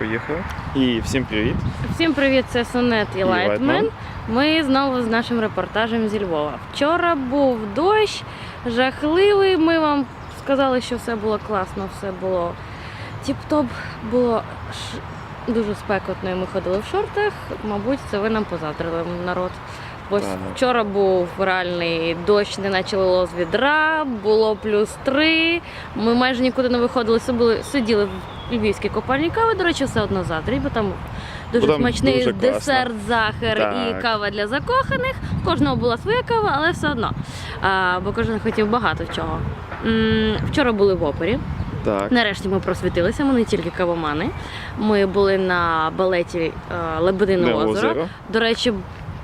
Поїхали. І всім привіт. Всім привіт, це Сонет і І Лайтмен. Ми знову з нашим репортажем зі Львова. Вчора був дощ, жахливий. Ми вам сказали, що все було класно, все було тіп-топ, було ш- дуже спекотно, і ми ходили в шортах. Мабуть, це ви нам позадрили народ. Бо вчора був реальний дощ, не наче лило з відра, було плюс три. Ми майже нікуди не виходили, сиділи, сиділи в львівській копальні кави. До речі, все одно задрій, бо там дуже Бо там смачний дуже класно. десерт, захар і кава для закоханих. В кожного була своя кава, але все одно. А, бо кожен хотів багато чого. М, Вчора були в опері. Так. Нарешті ми просвітилися, ми не тільки кавомани. Ми були на балеті е, Лебедине Не озеро. озеро. До речі,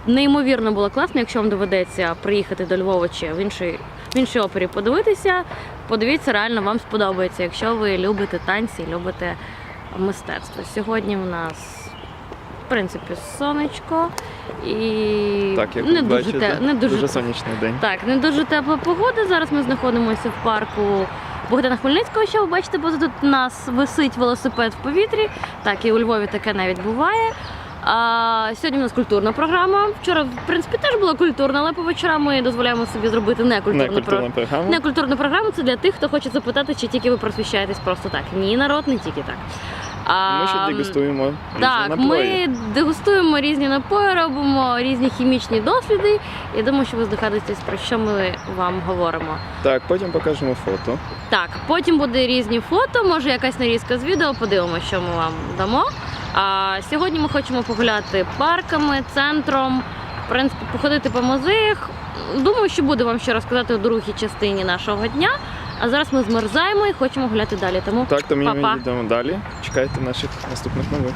неймовірно було класно. Якщо вам доведеться приїхати до Львова чи в іншій, в іншій опері подивитися, подивіться, реально вам сподобається, якщо ви любите танці, любите мистецтво. Сьогодні в нас, в принципі, сонечко і Так, як не, ви дуже те, не дуже, дуже сонячний день. так, не дуже тепла погода. Зараз ми знаходимося в парку Богдана Хмельницького. Що ви бачите, позаду нас висить велосипед в повітрі. Так, і у Львові таке навіть буває. А, сьогодні у нас культурна програма. Вчора, в принципі, теж була культурна, але по вечорам ми дозволяємо собі зробити некультурну Не культурна програму. програма. Не культурну програму це для тих, хто хоче запитати, чи тільки ви просвіщаєтесь просто так. Ні, народ, не тільки так. А, Ми ще дегустуємо різні так, напої. ми дегустуємо різні напої, робимо різні хімічні досліди. Я думаю, що ви здогадуєтесь, про що ми вам говоримо. Так, потім покажемо фото. Так, потім буде різні фото, може якась нарізка з відео, подивимося, що ми вам дамо. А сьогодні ми хочемо погуляти парками, центром, в принципі, походити по музеях. Думаю, що буде вам ще розказати у другій частині нашого дня. А зараз ми змерзаємо і хочемо гуляти далі. Тому Так, то ми Па-па. йдемо далі. Чекайте наших наступних новин.